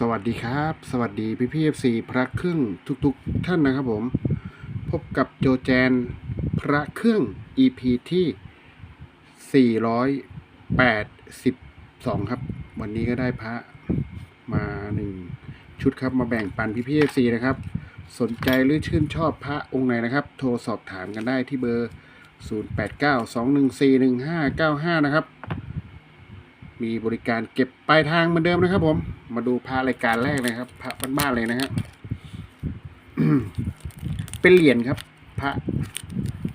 สวัสดีครับ สวัสดีพี่พี่เอฟซีพระเครื่องทุกๆทท่านนะครับผม พบกับโจแจนพระเครื่อง EP ที่ 482 ครับ วันนี้ก็ได้พระมาหนึ่งชุดครับมาแบ่งปันพี่พี่เอฟซีนะครับ สนใจหรือชื่นชอบพระองค์ไหนนะครับ โทรสอบถามกันได้ที่เบอร์ 0892141595 นะครับ มีบริการเก็บปลายทางเหมือนเดิมนะครับ ผม มาดูพระรายการแรกเลยครับพระบ้านๆเลยนะฮะเป็นเหรียญครับ พระ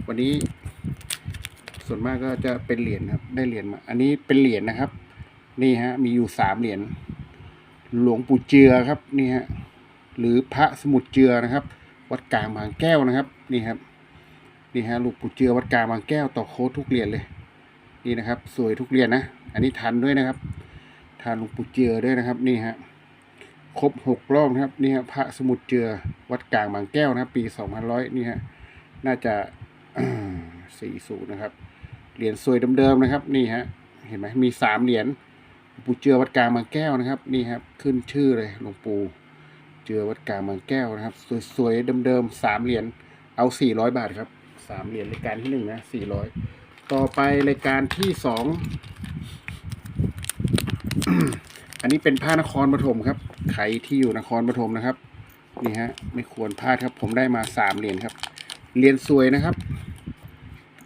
วันนี้ ส่วนมากก็จะเป็นเหรียญครับ ได้เหรียญมา อันนี้เป็นเหรียญนะครับ นี่ฮะ มีอยู่สามเหรียญหลวงปู่เจือครับ นี่ฮะหรือพระสมุดเจือนะครับ วัดกลางบางแก้วนะครับ นี่ครับนี่ฮะหลวงปู่เจือวัดกลางบางแก้วต่อโค้ดทุกเหรียญเลย นี่นะครับ สวยทุกเหรียญนะ อันนี้ทันด้วยนะครับ ทานหลวงปู่เจือด้วยนะครับ นี่ฮะ ครบหกรอบนะครับ นี่ฮะพระสมุดเจือ วัดกลางบางแก้วนะครับ ปีสองพันร้อยนี่ฮะ น่าจะสี่ศูนย์นะครับ เหรียญสวยเดิมๆนะครับ นี่ฮะ เห็นไหมมีสามเหรียญหลวงปู่เจือวัดกลางบางแก้วนะครับ นี่ครับ ขึ้นชื่อเลยหลวงปู่เจือวัดกลางบางแก้วนะครับ สวยๆเดิมๆสามเหรียญ เอาสี่ร้อยบาทครับสามเหรียญรายการที่หนึ่งนะสี่ร้อย ต่อไปรายการที่สอง อันนี้เป็นผ้านครปฐมครับใครที่อยู่นครปฐมนะครับ นี่ฮะ ไม่ควรพลาดครับ ผมได้มาสามเหรียญครับ เหรียญสวยนะครับ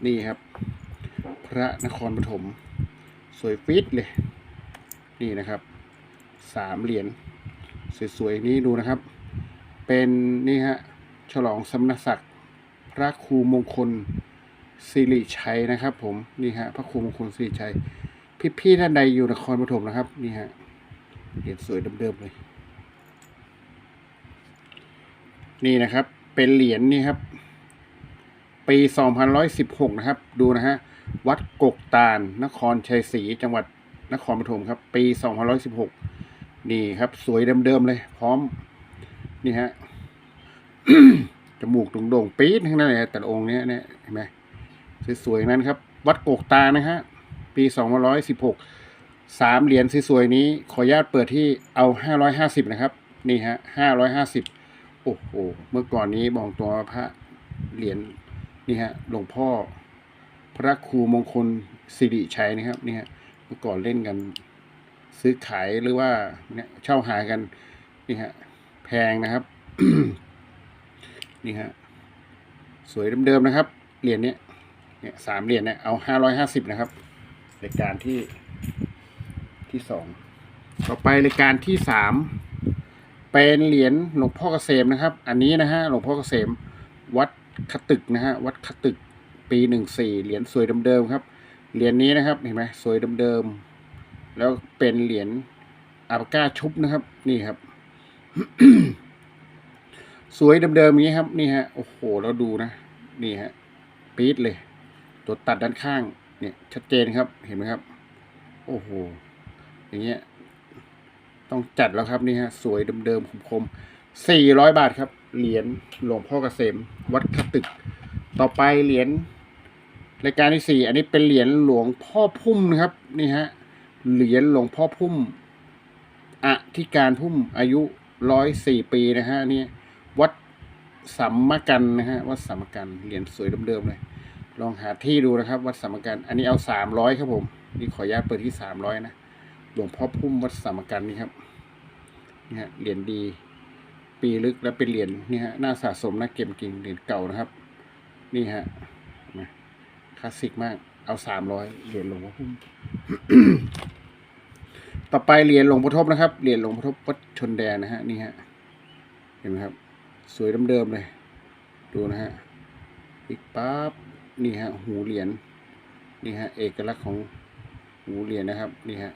นี่ครับ พระนครปฐมสวยฟิตเลย นี่นะครับ สามเหรียญสวยๆนี้ดูนะครับ เป็นนี่ฮะ ฉลองสมณศักดิ์พระครูมงคล สิริชัยนะครับ ผมนี่ฮะพระครูมงคลสิริชัย พี่ๆท่านใดอยู่นครปฐมนะครับ นี่ฮะเหรียญสวยเดิมๆเลย นี่นะครับ เป็นเหรียญนี่ครับ ปี2116นะครับ ดูนะฮะวัดกกตาลนครชัยศรีจังหวัดนครปฐมครับ ปี2116นี่ครับ สวยเดิมๆเลย พร้อม นี่ฮะจมูกโด่งๆปี๊ดทั้งนั้นเลยแต่ละองค์เนี้ยเนี่ยเห็นไหม สวยๆนั้นครับ วัดโกกตานะฮะปีสองร้อยสิบหกสามเหรียญสวยๆนี้ ขออนุญาตเปิดที่เอาห้าร้อยห้าสิบนะครับ นี่ฮะห้าร้อยห้าสิบโอ้โหเมื่อก่อนนี้บอกตัวพระเหรียญนี่ฮะหลวงพ่อ พระครูมงคลสิริชัยนะครับนี่ฮะเมื่อก่อนเล่นกันซื้อขายหรือว่าเนี่ยเช่าหากันนี่ฮะแพงนะครับ นี่ฮะสวยเดิมๆนะครับเหรียญเนี้ย เนี่ยสามเหรียญเนี่ยเอาห้าร้อยห้าสิบนะครับรายการที่ที่สองต่อไปรายการที่สามเป็นเหรียญหลวงพ่อเกษมนะครับ อันนี้นะฮะหลวงพ่อเกษมวัดขตึกนะฮะวัดขตึกปีหนึ่งสี่เหรียญสวยเดิมๆครับเหรียญนี้นะครับเห็นไหมสวยเดิมๆแล้วเป็นเหรียญอาปาก้าชุบนะครับ นี่ครับ สวยเดิมๆอย่างนี้ครับ นี่ฮะโอ้โหเราดูนะ นี่ฮะปี๊ดเลย ตัวตัดด้านข้างเนี่ยชัดเจนครับเห็นไหมครับ โอ้โหอย่างเงี้ยต้องจัดแล้วครับนี่ฮะสวยเดิมๆคมๆสี่ร้อยบาทครับ เหรียญหลวงพ่อเกษม วัดขตึก ต่อไปเหรียญรายการที่สี่อันนี้เป็นเหรียญหลวงพ่อพุ่มนะครับนี่ฮะเหรียญหลวงพ่อพุ่มอธิการพุ่มอายุร้อยสี่ปีนะฮะนี่วัดสัมมกันนะฮะวัดสัมมกันเหรียญสวยเดิมๆเลย ลองหาที่ดูนะครับ วัดสมกัน อันนี้เอาสามร้อยครับผม นี่ขออนุญาตเปิดที่สามร้อยนะ หลวงพ่อพุ่มวัดสมกันนี่ครับนี่ฮะเหรียญดี ปีลึกและเป็นเหรียญนี่ฮะน่าสะสมน่าเก็บจริงเหรียญเก่านะครับ นี่ฮะเห็นไหมคลาสสิกมาก เอาสามร้อยเหรียญหลวงพ่อพุ่ม ต่อไปเหรียญหลวงพ่อทบนะครับ เหรียญหลวงพ่อทบวัดชนแดนนะฮะ นี่ฮะ เห็นไหมครับ สวยเดิมๆเลย ดูนะฮะอีกปั๊บ นี่ฮะหูเหรียญนี่ฮะเอกลักษณ์ของหูเหรียญนะครับนี่ฮะ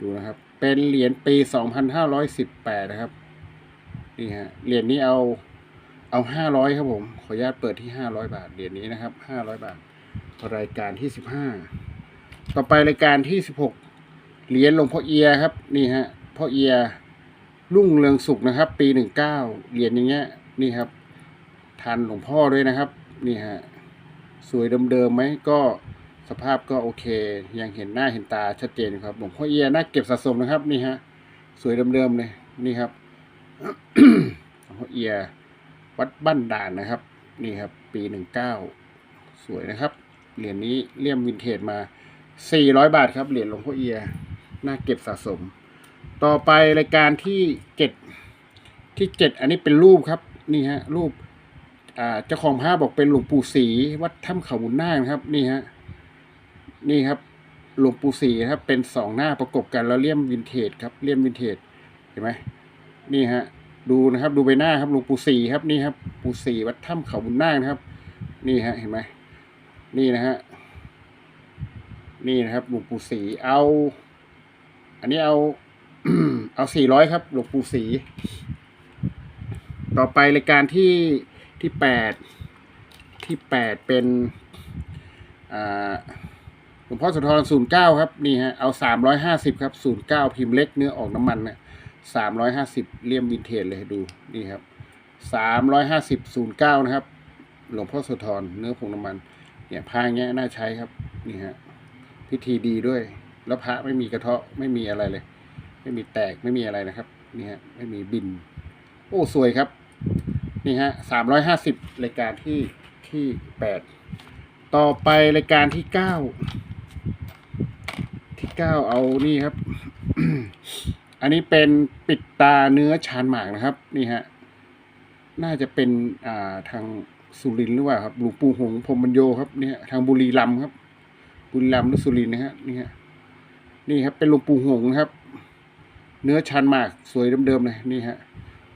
ดูนะครับ เป็นเหรียญปีสองพันห้าร้อยสิบแปดนะครับนี่ฮะเหรียญนี้เอาเอาห้าร้อยครับผม ขออนุญาตเปิดที่ห้าร้อยบาทเหรียญนี้นะครับห้าร้อยบาท รายการที่สิบห้าต่อไปรายการที่สิบหกเหรียญหลวงพ่อเอียครับนี่ฮะพ่อเอียรุ่งเรืองสุขนะครับ ปีหนึ่งเก้าเหรียญอย่างเงี้ยนี่ครับทันหลวงพ่อด้วยนะครับ นี่ฮะ สวยเดิมๆไหมก็สภาพก็โอเค ยังเห็นหน้าเห็นตาชัดเจนครับหลวงพ่อเอียน่าเก็บสะสมนะครับนี่ฮะสวยเดิมๆเลยนี่ครับหลวงพ่อเอียวัดบ้านด่านนะครับ นี่ครับ ปีหนึ่งเก้าสวยนะครับเหรียญนี้เลี่ยมวินเทจมาสี่ร้อยบาทครับ เหรียญหลวงพ่อเอีย น่าเก็บสะสม ต่อไปรายการที่เจ็ดที่เจ็ดอันนี้เป็นรูปครับ นี่ฮะ รูป เจ้าของภาพบอกเป็นหลวงปู่ศรีวัดถ้ำเขาบุญนาคนะครับ นี่ฮะนี่ครับ หลวงปู่ศรีครับ เป็นสองหน้าประกบกันแล้วเลี่ยมวินเทจครับเลี่ยมวินเทจเห็นไหมนี่ฮะ ดูนะครับ ดูใบหน้าครับหลวงปู่ศรีครับนี่ครับ ปู่ศรีวัดถ้ำเขาบุญนาคนะครับ นี่ฮะ เห็นไหมนี่นะฮะนี่นะครับ หลวงปู่ศรีเอา อันนี้เอาเอาสี่ร้อยครับ หลวงปู่ศรีต่อไปรายการที่ ที่แปดที่แปดเป็นหลวงพ่อสุนทรศูนย์เก้าครับนี่ฮะเอาสามร้อยห้าสิบครับศูนย์เก้าพิมพ์เล็กเนื้อออกน้ำมันนะสามร้อยห้าสิบเลี่ยมวินเทจเลยดูนี่ครับสามร้อยห้าสิบศูนย์เก้านะครับ หลวงพ่อสุนทรเนื้อผงน้ำมันเนี่ยผ้าเงี้ยน่าใช้ครับนี่ฮะพิธีดีด้วย แล้วพระไม่มีกระเทาะไม่มีอะไรเลย ไม่มีแตกไม่มีอะไรนะครับนี่ฮะไม่มีบิน โอ้สวยครับ นี่ฮะสามร้อยห้าสิบรายการที่ที่แปดต่อไปรายการที่เก้าที่เก้าเอานี่ครับ อันนี้เป็นปิดตาเนื้อชานหมากนะครับ นี่ฮะน่าจะเป็นอ่าทางสุรินหรือเปล่าครับหลวงปู่หงส์พรมบรรโยครับเนี่ยทางบุรีรัมย์ครับ บุรีรัมย์หรือสุรินนะฮะนี่ฮะนี่ครับเป็นหลวงปู่หงส์ครับ เนื้อชานหมากสวยเดิมๆเลยนี่ฮะ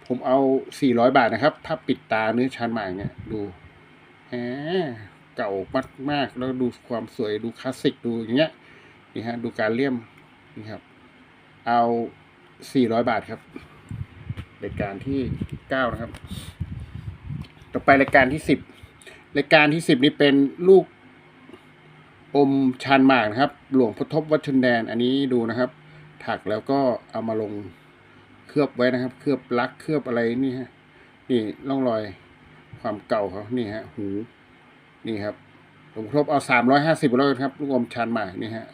ผมเอา400บาทนะครับ ถ้าปิดตาเนื้อชันหมากเนี่ย ดูแหมเก่ามากมากแล้วดูความสวยดูคลาสสิกดูอย่างเงี้ยนี่ฮะดูการเลี่ยมนี่ครับ เอา400บาทครับรายการที่9นะครับ ต่อไปรายการที่10รายการที่10นี่เป็นลูกอมชานหมากนะครับ หลวงพ่อทบวัชนแดนอันนี้ดูนะครับ ถักแล้วก็เอามาลง ลือบไว้นะครับ เคลือบลักเคลือบอะไรนี่ฮะนี่ร่องรอยความเก่าเขานี่ฮะหูนี่ครับหลวงพ่อทบเอาสามร้อยห้าสิบแล้วครับลูกอมชันหมานี่ฮะ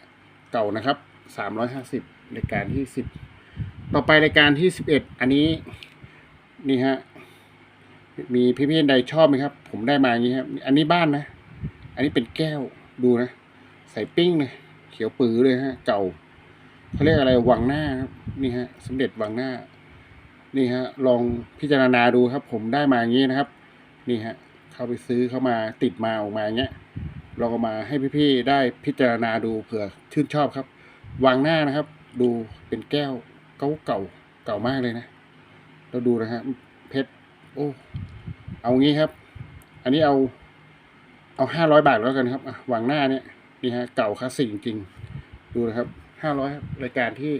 เก่านะครับสามร้อยห้าสิบรายการที่สิบต่อไปรายการที่สิบเอ็ดอันนี้นี่ฮะมีพี่พี่ใดชอบไหมครับ ผมได้มาอย่างนี้ครับ อันนี้บ้านนะ อันนี้เป็นแก้วดูนะ ใส่ปิ้งเลยเขียวปื้อเลยฮะ เก่า เขาเรียกอะไรวังหน้าครับนี่ฮะสมเด็จวังหน้า นี่ฮะลองพิจารณาดูครับ ผมได้มาอย่างนี้นะครับ นี่ฮะเข้าไปซื้อเข้ามาติดมาออกมาอย่างเงี้ยลองมาให้พี่ๆได้พิจารณาดูเผื่อชื่นชอบครับวังหน้านะครับ ดูเป็นแก้วเก่าเก่าเก่ามากเลยนะเราดูนะฮะเพชรโอ้เอางี้ครับ อันนี้เอาเอาห้าร้อยบาทแล้วกันครับวังหน้าเนี่ยนี่ฮะเก่าคลาสสิกจริงๆดูนะครับ ห้าร้อยรายการที่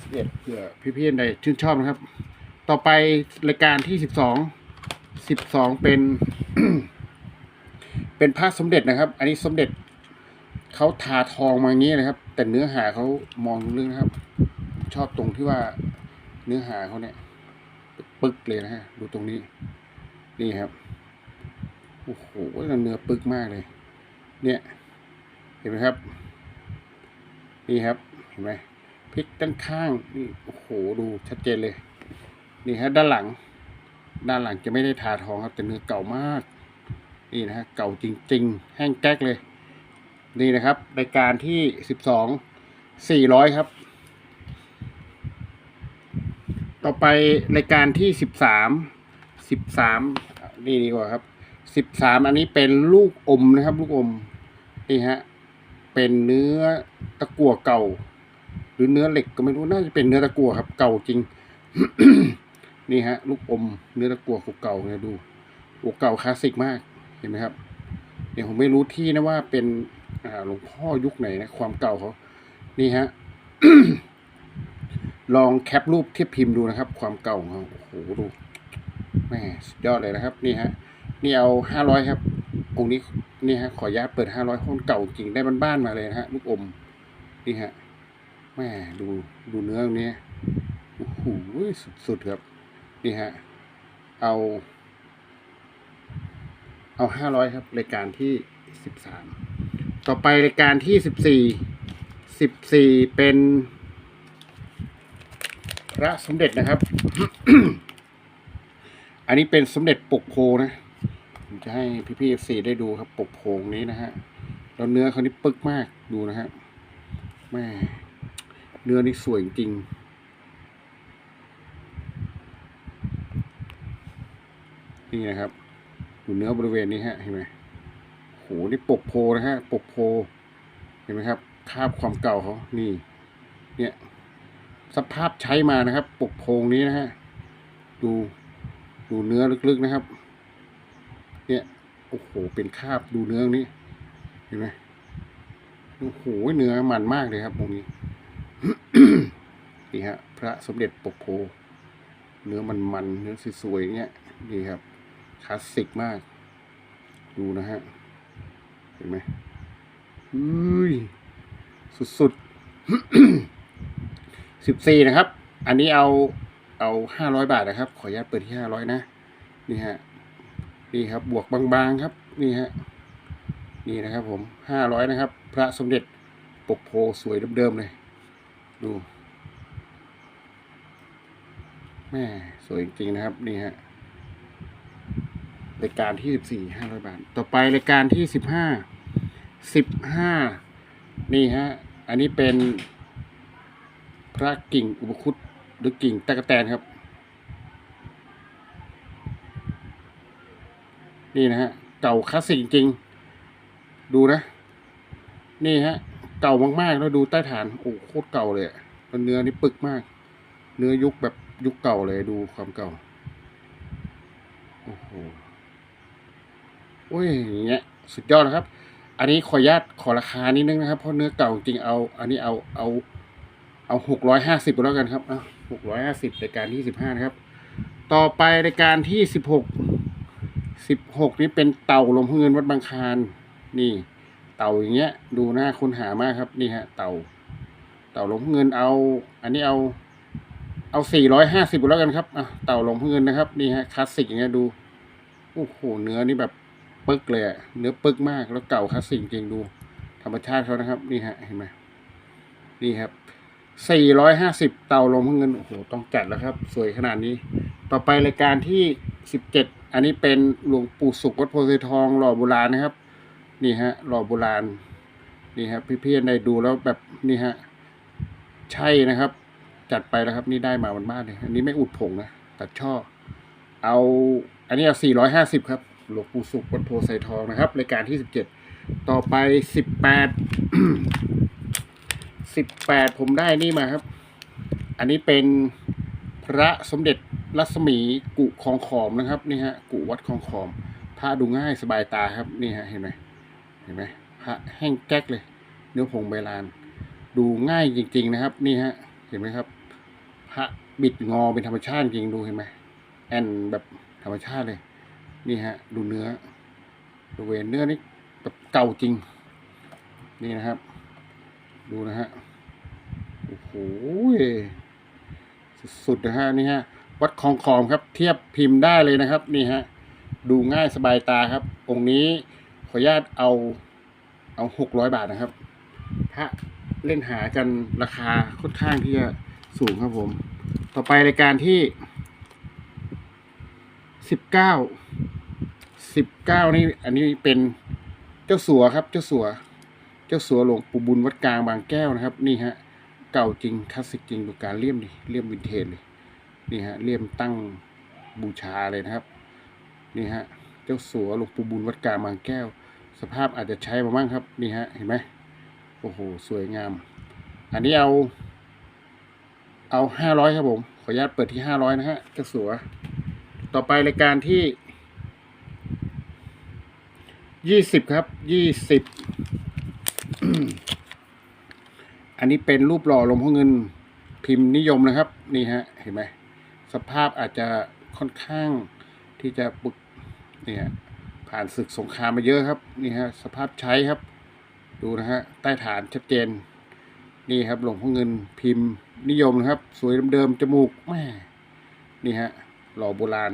สิบเอ็ดเผื่อพี่ๆใดชื่นชอบนะครับ ต่อไปรายการที่สิบสองสิบสองเป็น เป็นพระสมเด็จนะครับ อันนี้สมเด็จเขาทาทองมาอย่างนี้นะครับ แต่เนื้อหาเขามองเรื่องนะครับ ชอบตรงที่ว่าเนื้อหาเขาเนี่ยปึกเลยนะฮะดูตรงนี้ นี่ครับโอ้โหเนื้อปึกมากเลย เนี่ย เห็นไหมครับ นี่ครับเห็นไหมพลิกด้านข้างนี่โอ้โหดูชัดเจนเลย นี่ฮะด้านหลัง ด้านหลังจะไม่ได้ทาทองครับแต่เนื้อเก่ามาก นี่นะฮะเก่าจริง ๆ แห้งแก๊กเลย นี่นะครับรายการที่สิบสองสี่ร้อยครับ ต่อไปรายการที่สิบสามสิบสามนี่ดีกว่าครับสิบสามอันนี้เป็นลูกอมนะครับ ลูกอมนี่ฮะ เป็นเนื้อตะกั่วเก่า หรือเนื้อเหล็กก็ไม่รู้น่าจะเป็นเนื้อตะกั่วครับ เก่าจริง นี่ฮะ ลูกอมเนื้อตะกั่วเก่าเนี่ยดูโอ้เก่าคลาสสิกมากเห็นไหมครับเดี๋ยวผมไม่รู้ที่นะว่าเป็นหลวงพ่อยุคไหนนะความเก่าเขานี่ฮะลองแคปรูปเทียบพิมพ์ดูนะครับ ความเก่าของเขาโอ้โหดูแม่สุดยอดเลยนะครับ นี่ฮะนี่เอาห้าร้อยครับองค์นี้ นี่ฮะขออนุญาตเปิดห้าร้อยคนเก่าจริงได้บ้านๆมาเลยนะฮะลูกอมนี่ฮะแม่ดูดูเนื้อตรงนี้โอ้โหสุดๆครับนี่ฮะเอา เอาห้าร้อยครับรายการที่สิบสามต่อไปรายการที่สิบสี่สิบสี่เป็นพระสมเด็จนะครับ อันนี้เป็นสมเด็จปกโพนะ ผมจะให้พี่ๆเอฟซีได้ดูครับปกโพงนี้นะฮะแล้วเนื้อเขานี่ปึกมากดูนะฮะแม่เนื้อนี่สวยจริงนี่นะครับดูเนื้อบริเวณนี้ฮะเห็นไหมโหนี่ปกโพนะฮะปกโพ เห็นไหมครับคาบความเก่าเขานี่ เนี่ย สภาพใช้มานะครับ ปกโพงนี้นะฮะดูดูเนื้อลึกๆนะครับ เนี่ยโอ้โหเป็นคาบดูเนื้อนี้เห็นไหมโอ้โหเนื้อมันมากเลยครับตรงนี้นี่ฮะพระสมเด็จปกโพเนื้อมันมันๆเนื้อสวยๆเนี่ยนี่ครับคลาสสิกมาก ดูนะฮะเห็นไหมอุ้ยสุดๆสิบสี่นะครับ อันนี้เอาเอาห้าร้อยบาทนะครับ ขออนุญาตเปิดที่ห้าร้อยนะ นี่ฮะ นี่ครับบวกบางๆครับนี่ฮะนี่นะครับผมห้าร้อยนะครับ พระสมเด็จปกโพสวยเดิมๆเลย ดูแม่สวยจริงๆนะครับ นี่ฮะรายการที่สิบสี่ห้าร้อยบาท ต่อไปรายการที่สิบห้าสิบห้านี่ฮะ อันนี้เป็นพระกิ่งอุปคุตหรือกิ่งตะกะแตนครับ นี่นะฮะเก่าคลาสสิกจริง ดูนะ นี่ฮะ เก่ามากๆแล้วดูใต้ฐานโอ้โคตรเก่าเลยอะแล้วเนื้อนี่ปึกมาก เนื้อยุคแบบยุคเก่าเลยดูความเก่าโอ้โหโอ้ยอย่างเงี้ยสุดยอดนะครับ อันนี้ขออนุญาตขอราคานิดนึงนะครับ เพราะเนื้อเก่าจริงเอา อันนี้เอาเอาเอาหกร้อยห้าสิบแล้วกันครับอะหกร้อยห้าสิบรายการที่สิบห้านะครับ ต่อไปรายการที่สิบหก สิบหกนี่เป็นเต่าลวงพ่อเงินวัดบางคานนี่ เต่าอย่างเงี้ย ดูหน้าคุณหามากครับนี่ฮะ เต่า เต่าลวงพ่อเงินเอา อันนี้เอาเอาสี่ร้อยห้าสิบแล้วกันครับอะเต่าลวงพ่อเงินนะครับนี่ฮะคลาสสิกอย่างเงี้ยดูโอ้โหเนื้อนี่แบบปึกเลยอะเนื้อปึกมากแล้วเก่าคลาสสิกจริงดู ธรรมชาติเขานะครับ นี่ฮะเห็นไหมนี่ครับสี่ร้อยห้าสิบเตาลมพเงินโอ้โหต้องจัดแล้วครับ สวยขนาดนี้ ต่อไปรายการที่สิบเจ็ด อันนี้เป็นหลวงปู่สุขวัดโพธิ์ไซทองหล่อโบราณนะครับ นี่ฮะหล่อโบราณนี่ครับพี่ๆในดูแล้วแบบนี่ฮะใช่นะครับ จัดไปแล้วครับนี่ได้มาวันบ้านเลยอันนี้ไม่อุดผงนะตัดช่อ เอาอันนี้เอา450 ครับหลวงปู่สุขวัดโพไซทองนะครับรายการที่ 17 ต่อไป 18 18 ผมได้นี่มาครับ อันนี้เป็นพระสมเด็จ รัศมีกุคองขอมนะครับนี่ฮะกุวัดคองขอมพระดูง่ายสบายตาครับนี่ฮะเห็นไหมเห็นไหมพระแห้งแก๊กเลย เนื้อผงใบลาน ดูง่ายจริง ๆนะครับ นี่ฮะเห็นไหมครับ พระบิดงอเป็นธรรมชาติจริงดูเห็นไหมแอนแบบธรรมชาติเลย นี่ฮะ ดูเนื้อบริเวณเนื้อนี่แบบเก่าจริง นี่นะครับ ดูนะฮะโอ้โหสุดๆนะฮะนี่ฮะ วัดคลองคอมครับ เทียบพิมพ์ได้เลยนะครับนี่ฮะดูง่ายสบายตาครับ องค์นี้ขออนุญาตเอาเอาหกร้อยบาทนะครับพระเล่นหากันราคาค่อนข้างที่จะสูงครับผม ต่อไปรายการที่สิบเก้าสิบเก้านี่ อันนี้เป็นเจ้าสัวครับ เจ้าสัว เจ้าสัวหลวงปู่บุญวัดกลางบางแก้วนะครับ นี่ฮะ เก่าจริงคลาสสิกจริงดูการเลี่ยมดิเลี่ยมวินเทจเลย นี่ฮะเลี่ยมตั้งบูชาเลยนะครับ นี่ฮะเจ้าสัวหลวงปู่บุญวัดกลางบางแก้ว สภาพอาจจะใช้มาบ้างครับ นี่ฮะเห็นไหมโอ้โหสวยงาม อันนี้เอา เอาห้าร้อยครับผม ขออนุญาตเปิดที่ห้าร้อยนะฮะเจ้าสัว ต่อไปรายการที่ยี่สิบครับยี่สิบอันนี้เป็นรูปหล่อหลวงพ่อเงินพิมพ์นิยมนะครับ นี่ฮะ เห็นไหม สภาพอาจจะค่อนข้างที่จะปึกเนี่ยผ่านศึกสงครามมาเยอะครับนี่ฮะสภาพใช้ครับ ดูนะฮะใต้ฐานชัดเจน นี่ครับหลวงพ่อเงินพิมพ์นิยมนะครับ สวยเดิมๆจมูกแม่นี่ฮะหล่อโบราณ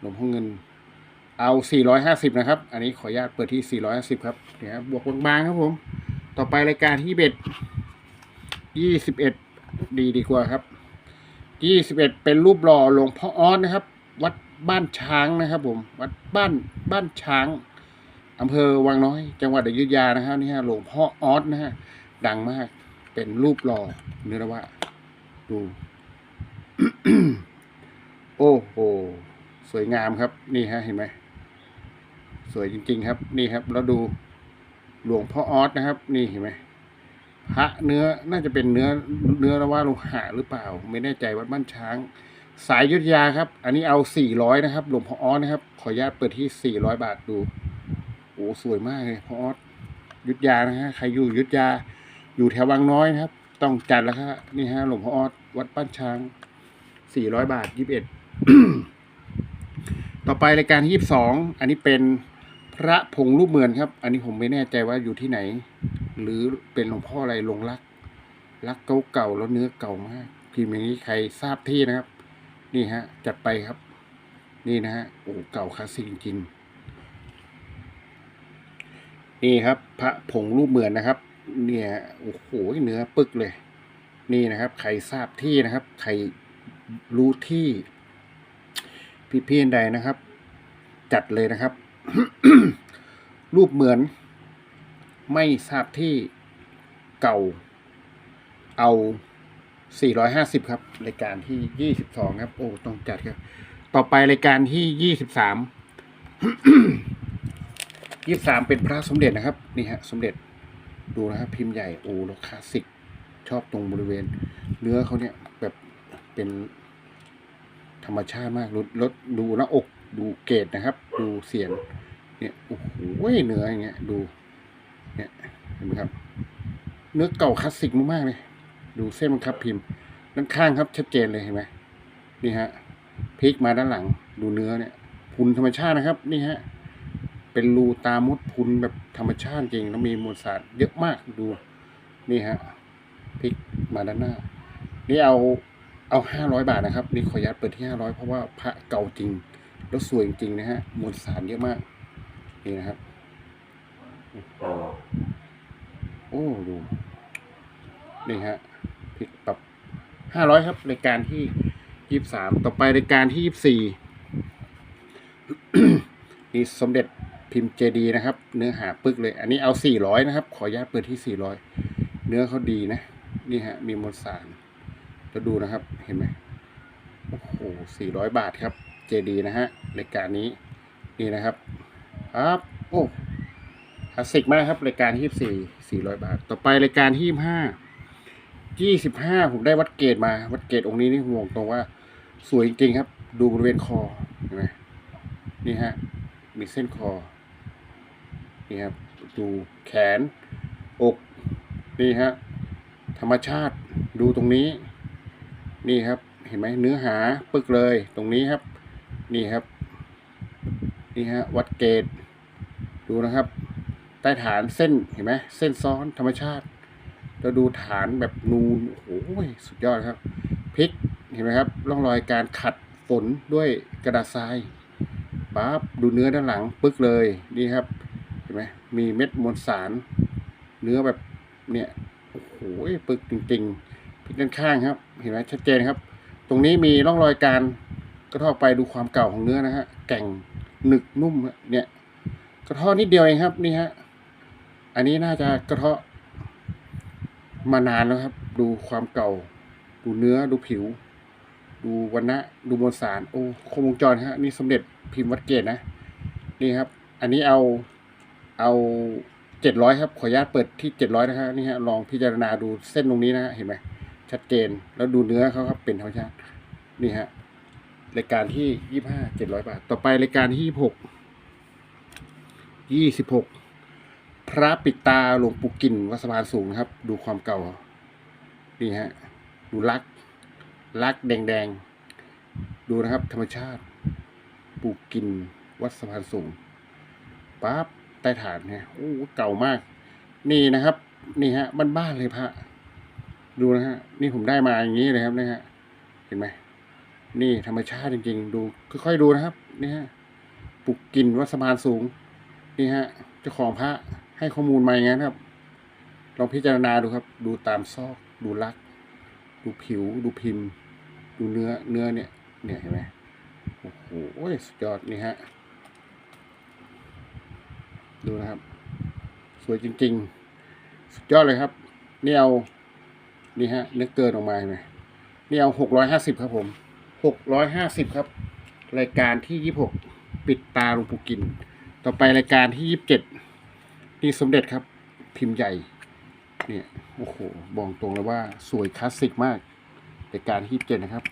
หลวงพ่อเงินเอา 450 นะครับ อันนี้ขออนุญาตเปิดที่ 450 ครับเนี่ยบบวกบางๆครับผม ต่อไปรายการที่เบ็ด21 ดีดีกว่าครับ ยี่สิบเอ็ดเป็นรูปหล่อหลวงพ่อออสนะครับ วัดบ้านช้างนะครับ ผม วัดบ้านบ้านช้างอำเภอวังน้อย จังหวัดอยุธยานะฮะนี่ฮะหลวงพ่อออสนะฮะดังมาก เป็นรูปหล่อเนื้อว่าดูโอ้โหสวยงามครับ นี่ฮะเห็นไหมสวยจริง ๆ ครับ นี่ครับ แล้วดูหลวงพ่อออสนะครับ นี่เห็นไหม พระเนื้อน่าจะเป็นเนื้อเนื้อระว่าโลหะหรือเปล่า ไม่แน่ใจวัดบ้านช้าง สายยุทธยาครับ อันนี้เอาสี่ร้อยนะครับ หลวงพ่อออสนะครับ ขออนุญาตเปิดที่สี่ร้อยบาทดูโอ้สวยมากเลยพ่อออสอยุทธยานะฮะใครอยู่ยุทธยา อยู่แถววังน้อยนะครับ ต้องจัดแล้วครับนี่ฮะหลวงพ่อออสวัดบ้านช้างสี่ร้อยบาทยี่สิบเอ็ดต่อไปรายการที่ยี่สิบสองอันนี้เป็น พระผงรูปเหมือนครับ อันนี้ผมไม่แน่ใจว่าอยู่ที่ไหน หรือเป็นหลวงพ่ออะไรลงรัก รักเก่าๆแล้วเนื้อเก่ามากพิมพ์อย่างนี้ใครทราบที่นะครับ นี่ฮะ จัดไปครับ นี่นะฮะโอ้เก่าคลาสสิกจริงๆนี่ครับ พระผงรูปเหมือนนะครับ เนี่ยโอ้โหเนื้อปึกเลย นี่นะครับ ใครทราบที่นะครับ ใครรู้ที่ พี่พี่ใดนะครับ จัดเลยนะครับ รูปเหมือน ไม่ทราบที่เก่า เอา 450 ครับ รายการที่ 22 ครับ โอ้ต้องจัดครับ ต่อไปรายการที่ 23 23 เป็นพระสมเด็จนะครับ นี่ฮะ สมเด็จดูนะครับ พิมพ์ใหญ่โอ้ลคลาสสิก ชอบตรงบริเวณ เนื้อเขาเนี่ยแบบเป็นธรรมชาติมากรถรถดูหน้าอก ดูเกรดนะครับ ดูเสียนเนี่ยโอ้โหเนื้ออย่างเงี้ย ดูเนี่ยเห็นไหมครับ เนื้อเก่าคลาสสิกมากๆเลย ดูเส้นบังคับพิมพ์ด้านข้างครับชัดเจนเลยเห็นไหมนี่ฮะพลิกมาด้านหลัง ดูเนื้อเนี่ยพุนธรรมชาตินะครับ นี่ฮะเป็นรูตามดพุนแบบธรรมชาติจริงแล้วมีมวลสารเยอะมากดูนี่ฮะพลิกมาด้านหน้า นี่เอาเอาห้าร้อยบาทนะครับ นี่ขออนุญาตเปิดที่ห้าร้อยเพราะว่าพระเก่าจริง แล้วสวยจริงนะฮะมวลสารเยอะมากนี่นะครับโอ้โหโอ้ดูนี่ฮะพลิกปรับห้าร้อยครับรายการที่ยี่สามต่อไปรายการที่ยี่สี่นี่สมเด็จพิมพ์เจดีนะครับ เนื้อหาปึกเลย อันนี้เอาสี่ร้อยนะครับ ขอญาตเปิดที่สี่ร้อยเนื้อเขาดีนะ นี่ฮะ มีมวลสารจะดูนะครับ เห็นไหมโอ้โหสี่ร้อยบาทครับ เจดีนะฮะรายการนี้นี่นะครับครับโอ้คลาสสิกมากครับรายการที่สี่สี่ร้อยบาท ต่อไปรายการที่ห้ายี่สิบห้าผมได้วัดเกรดมา วัดเกรดองค์นี้นี่ผมบอกตรงว่า สวยจริงครับ ดูบริเวณคอเห็นไหมนี่ฮะมีเส้นคอนี่ครับดูแขน อกนี่ฮะธรรมชาติดูตรงนี้ นี่ครับ เห็นไหมเนื้อหาปึกเลยตรงนี้ครับ นี่ครับ นี่ฮะวัดเกรดดูนะครับ ใต้ฐานเส้นเห็นไหมเส้นซ้อนธรรมชาติแล้วดูฐานแบบนูนโอ้โหสุดยอดครับพลิกเห็นไหมครับร่องรอยการขัดฝนด้วยกระดาษทรายปั๊บดูเนื้อด้านหลังปึกเลยนี่ครับเห็นไหมมีเม็ดมวลสาร เนื้อแบบเนี่ยโอ้โหปึกจริงๆพลิกด้านข้างครับ เห็นไหมชัดเจนครับ ตรงนี้มีร่องรอยการ ระทาะไปดูความเก่าของเนื้อนะฮะแก่งหนึกนุ่มเนี่ยกระทาะนิดเดียวเองครับนี่ฮะอันนี้น่าจะกระเทาะมานานแล้วครับ ดูความเก่า ดูเนื้อดูผิว ดูวันนะดูมวลสารโอ้ครบวงจรฮะนี่สมเด็จพิมพ์วัดเกตนะนี่ครับ อันนี้เอาเอาเจ็ดร้อยครับ ขออนุญาตเปิดที่เจ็ดร้อยนะฮะนี่ฮะลองพิจารณาดูเส้นตรงนี้นะฮะเห็นไหมชัดเจนแล้วดูเนื้อเขาครับเป็นธรรมชาตินี่ฮะ รายการที่ยี่ห้าเจ็ดร้อยบาท ต่อไปรายการที่ยี่หกยี่สิบหกพระปิดตาหลวงปู่กินวัดสะพานสูงครับ ดูความเก่า นี่ฮะ ดูลัก ลักแดงๆ ดูนะครับ ธรรมชาติ ปู่กินวัดสะพานสูงปั๊บใต้ฐานเนี่ยโอ้เก่ามาก นี่นะครับ นี่ฮะบ้านๆเลยพระ ดูนะฮะ นี่ผมได้มาอย่างนี้เลยครับนะฮะ เห็นไหม นี่ธรรมชาติจริง ๆ ดูค่อยๆดูนะครับ นี่ฮะปลุกกินวัสะพานสูง นี่ฮะเจ้าของพระให้ข้อมูลมาอย่างนั้นครับ ลองพิจารณาดูครับ ดูตามซอก ดูลัก ดูผิว ดูพิมพ์ ดูเนื้อเนื้อเนี่ย เนี่ยเห็นไหมโอ้โหโอ้ยสุดยอดนี่ฮะดูนะครับ สวยจริง ๆ สุดยอดเลยครับ นี่เอา นี่ฮะเนื้อเกินออกมาเห็นไหมนี่เอาหกร้อยห้าสิบครับผม หกร้อยห้าสิบครับ รายการที่ยี่หกปิดตาหลวงปู่กิน ต่อไปรายการที่ยี่สิบเจ็ดนี่สมเด็จครับ พิมพ์ใหญ่เนี่ยโอ้โหบอกตรงเลยว่าสวยคลาสสิกมากรายการที่ยี่สิบเจ็ดนะครับ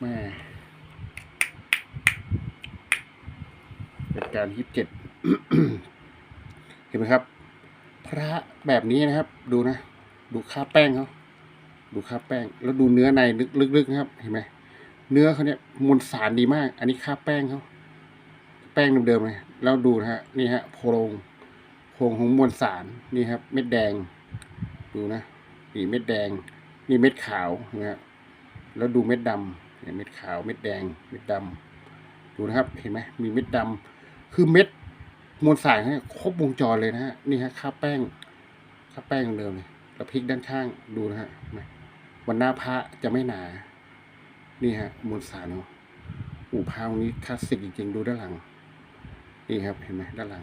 แม่รายการที่ยี่สิบเจ็ดเห็นไหมครับ พระแบบนี้นะครับ ดูนะ ดูค่าแป้งเขาดูค่าแป้ง แล้วดูเนื้อในลึกๆนะครับ เห็นไหม เนื้อเขาเนี่ยมวลสารดีมาก อันนี้ค่าแป้งเขาแป้งเดิมๆเลยแล้วดูนะฮะนี่ฮะโพรงโพรงของมวลสารนี่ครับ เม็ดแดง ดูนะนี่เม็ดแดง นี่เม็ดขาวนะฮะแล้วดูเม็ดดำเนี่ยเม็ดขาวเม็ดแดง เม็ดดำดูนะครับเห็นไหมมีเม็ดดำคือเม็ดมวลสารเนี่ยครบวงจรเลยนะฮะนี่ฮะค่าแป้งค่าแป้งเดิมเลยแล้วพลิกด้านข้างดูนะฮะวันหน้าพระจะไม่หนา นี่ฮะมวลสารเนาะอู่พระองค์นี้คลาสสิกจริงๆ ดูด้านหลัง นี่ครับเห็นไหมด้านหลัง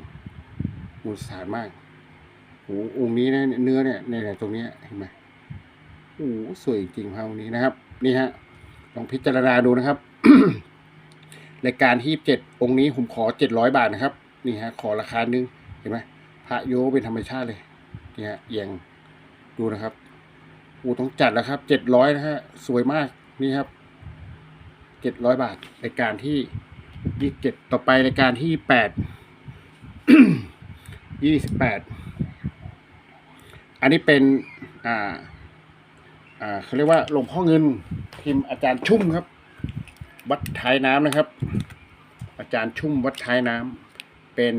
มวลสารมากโอ้องค์นี้นะเนื้อเนี่ยในตรงนี้เห็นไหมโอ้สวยจริงพระองค์นี้นะครับ นี่ฮะลองพิจารณาดูนะครับรายการที่เจ็ดองค์นี้ผมขอเจ็ดร้อยบาทนะครับ นี่ฮะ ขอราคานึงเห็นไหมพระโยเป็นธรรมชาติเลยนี่ฮะเอียงดูนะครับโอ้ต้องจัดแล้วครับเจ็ดร้อยนะฮะสวยมากนี่ครับ เจ็ดร้อยบาทรายการที่ยี่สิบเจ็ดต่อไปรายการที่แปดยี่สิบแปดอันนี้เป็นอ่าอ่าเขาเรียกว่าหลวงพ่อเงินพิมพ์อาจารย์ชุ่มครับ วัดท้ายน้ำนะครับ อาจารย์ชุ่มวัดท้ายน้ำเป็น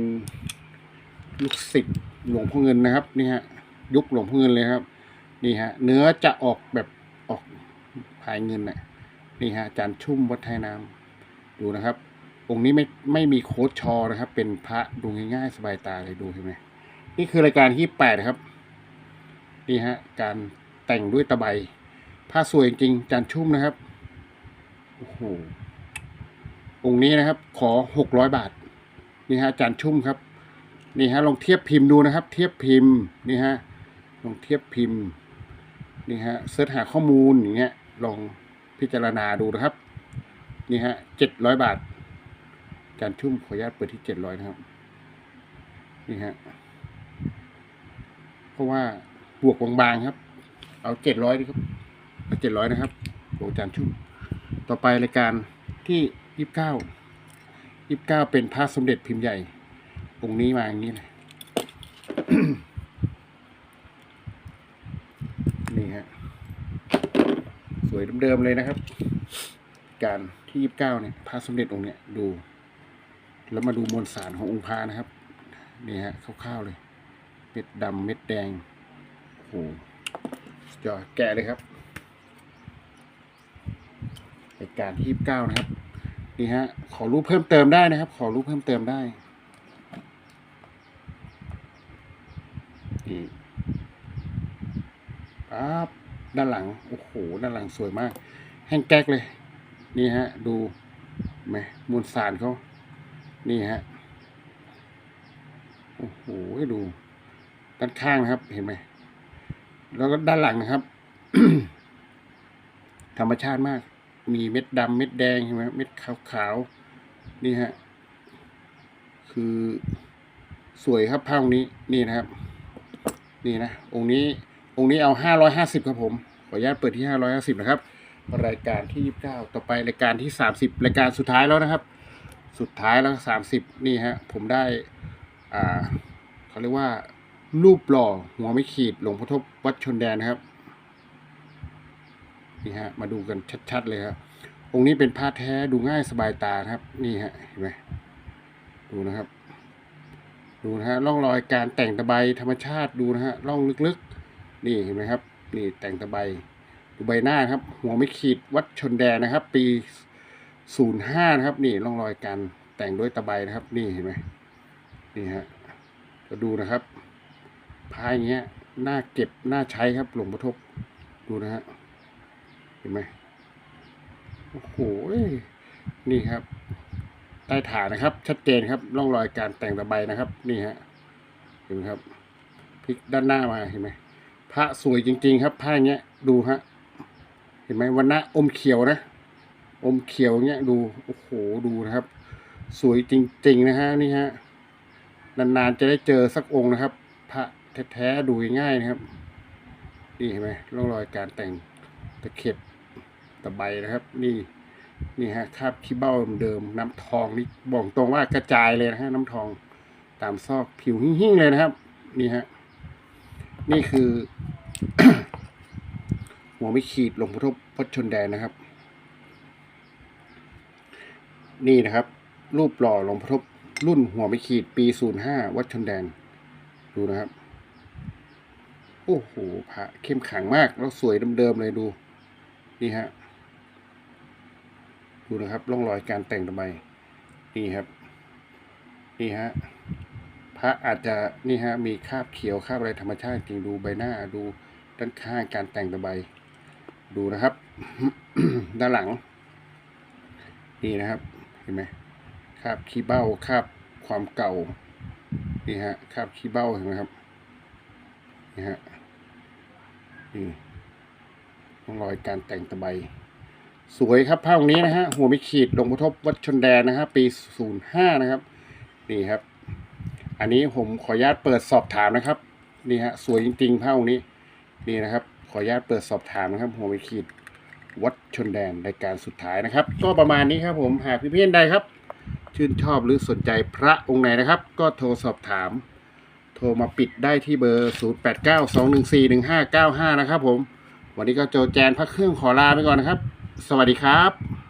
ลูกศิษย์หลวงพ่อเงินนะครับนี่ฮะยุคหลวงพ่อเงินเลยครับนี่ฮะเนื้อจะออกแบบออกภายเงินน่ะ นี่ฮะอาจารย์ชุ่มวัดท้ายน้ำดูนะครับ องค์นี้ไม่ไม่มีโค้ดชอนะครับ เป็นพระดูง่ายๆสบายตาเลยดูเห็นไหมนี่คือรายการที่แปดครับนี่ฮะการแต่งด้วยตะไบผ้าสวยจริงๆอาจารย์ชุ่มนะครับโอ้โหองค์นี้นะครับ ขอหกร้อยบาท นี่ฮะอาจารย์ชุ่มครับ นี่ฮะลองเทียบพิมพ์ดูนะครับ เทียบพิมพ์นี่ฮะลองเทียบพิมพ์นี่ฮะเสิร์ชหาข้อมูลอย่างเงี้ยลอง พิจารณาดูนะครับ นี่ฮะเจ็ดร้อยบาทอาจารชุ่มขออนุญาตเปิดที่เจ็ดร้อยนะครับ นี่ฮะเพราะว่าบวกบางๆครับ เอาเจ็ดร้อยดีครับเอาเจ็ดร้อยนะครับโอ้จารย์ชุ่มต่อไปรายการที่ยี่สิบเก้ายี่สิบเก้าเป็นพระสมเด็จพิมพ์ใหญ่องค์นี้มาอย่างนี้เลย นี่ฮะ สวย เดิมๆเลยนะครับ การที่ยี่สิบเก้าเนี่ยพระสมเด็จองค์เนี่ยดู แล้วมาดูมวลสารขององค์พระนะครับนี่ฮะคร่าวๆเลยเม็ดดำเม็ดแดงโอ้โหสุดยอแกะเลยครับรายการที่ยี่สิบเก้านะครับนี่ฮะขอรูปเพิ่มเติมได้นะครับ ขอรูปเพิ่มเติมได้นี่ปั๊บ ด้านหลัง โอ้โห ด้านหลังสวยมาก แห้งแก๊กเลย นี่ฮะ ดูไหมมูลสารเขา นี่ฮะ โอ้โห ดู ด้านข้างนะครับ เห็นไหม แล้วก็ด้านหลังนะครับ ธรรมชาติมาก มีเม็ดดำเม็ดแดงเห็นไหมเม็ดขาวๆ นี่ฮะ คือสวยครับผ้าองค์นี้ นี่นะครับ นี่นะ องค์นี้ องค์นี้เอาห้าร้อยห้าสิบครับผมขออนุญาตเปิดที่ห้าร้อยห้าสิบนะครับ รายการที่ยี่สิบเก้าต่อไปรายการที่สามสิบรายการสุดท้ายแล้วนะครับ สุดท้ายแล้วสามสิบนี่ฮะผมได้อ่าเขาเรียกว่า รูปหล่อหัวไม่ขีดหลวงพ่อทบวัดชนแดนนะครับนี่ฮะมาดูกันชัดๆเลยครับองค์นี้เป็นผ้าแท้ดูง่ายสบายตาครับ นี่ฮะเห็นไหมดูนะครับ ดูนะฮะร่องรอยการแต่งตะไบธรรมชาติดูนะฮะร่องลึกๆ นี่เห็นไหมครับ นี่แต่งตะไบดูใบหน้าครับ หัวไม่ขีดวัดชนแดนนะครับ ปีศูนย์ห้านะครับ นี่ร่องรอยการแต่งด้วยตะไบนะครับ นี่เห็นไหมนี่ฮะก็ดูนะครับพายอย่างเงี้ยน่าเก็บน่าใช้ครับหลวงพ่อทบดูนะฮะเห็นไหมโอ้โหนี่ครับ ใต้ฐานนะครับ ชัดเจนครับร่องรอยการแต่งตะไบนะครับ นี่ฮะเห็นไหมครับพลิกด้านหน้ามาเห็นไหม พระสวยจริง ๆ ครับผ้าเงี้ยดูฮะเห็นไหมวันนะอมเขียวนะ อมเขียวเงี้ยดูโอ้โหดูนะครับ สวยจริง ๆ นะฮะนี่ฮะนานๆจะได้เจอสักองค์นะครับ พระแท้ๆดูง่ายนะครับนี่เห็นไหมร่องรอยการแต่งตะเข็บตะไบนะครับ นี่นี่ฮะคราบขี้เบ้าเดิมๆน้ำทองนี่บอกตรงว่ากระจายเลยนะฮะน้ำทองตามซอกผิวหิ้งๆเลยนะครับ นี่ฮะ นี่คือ หัวไม่ขีดหลวงพุทธพจน์ชนแดนนะครับ นี่นะครับ รูปหล่อหลวงพ่อทบรุ่นหัวไม่ขีดปีศูนย์ห้าวัดชนแดน ดูนะครับ โอ้โหพระเข้มขังมาก แล้วสวยเดิมๆเลยดู นี่ฮะ ดูนะครับร่องรอยการแต่งตะไบนี่ครับ นี่ฮะ ระอาจจะนี่ฮะมีคราบเขียวคราบอะไรธรรมชาติจริงดูใบหน้าดูด้านข้างการแต่งตะไบดูนะครับ ด้านหลัง นี่นะครับเห็นไหมคราบขี้เบ้าคราบความเก่านี่ฮะคราบขี้เบ้าเห็นไหมครับนี่ฮะนี่ร่องรอยการแต่งตะไบสวยครับภาพนี้นะฮะหัวไม่ขีดลงพทบวัดชนแดนนะครับปีศูนย์ห้านะครับ นี่ครับ อันนี้ผมขออนุญาตเปิดสอบถามนะครับ นี่ฮะสวยจริงๆภาพนี้ นี่นะครับ ขออนุญาตเปิดสอบถามนะครับหัวไม่ขีดวัดชนแดนรายการสุดท้ายนะครับ ก็ประมาณนี้ครับผมหากพี่เพื่อนใดครับ ชื่นชอบหรือสนใจพระองค์ไหนนะครับ ก็โทรสอบถาม โทรมาปิดได้ที่เบอร์ 0892141595 นะครับผม วันนี้ก็โจแจนพักเครื่องขอลาไปก่อนนะครับ สวัสดีครับ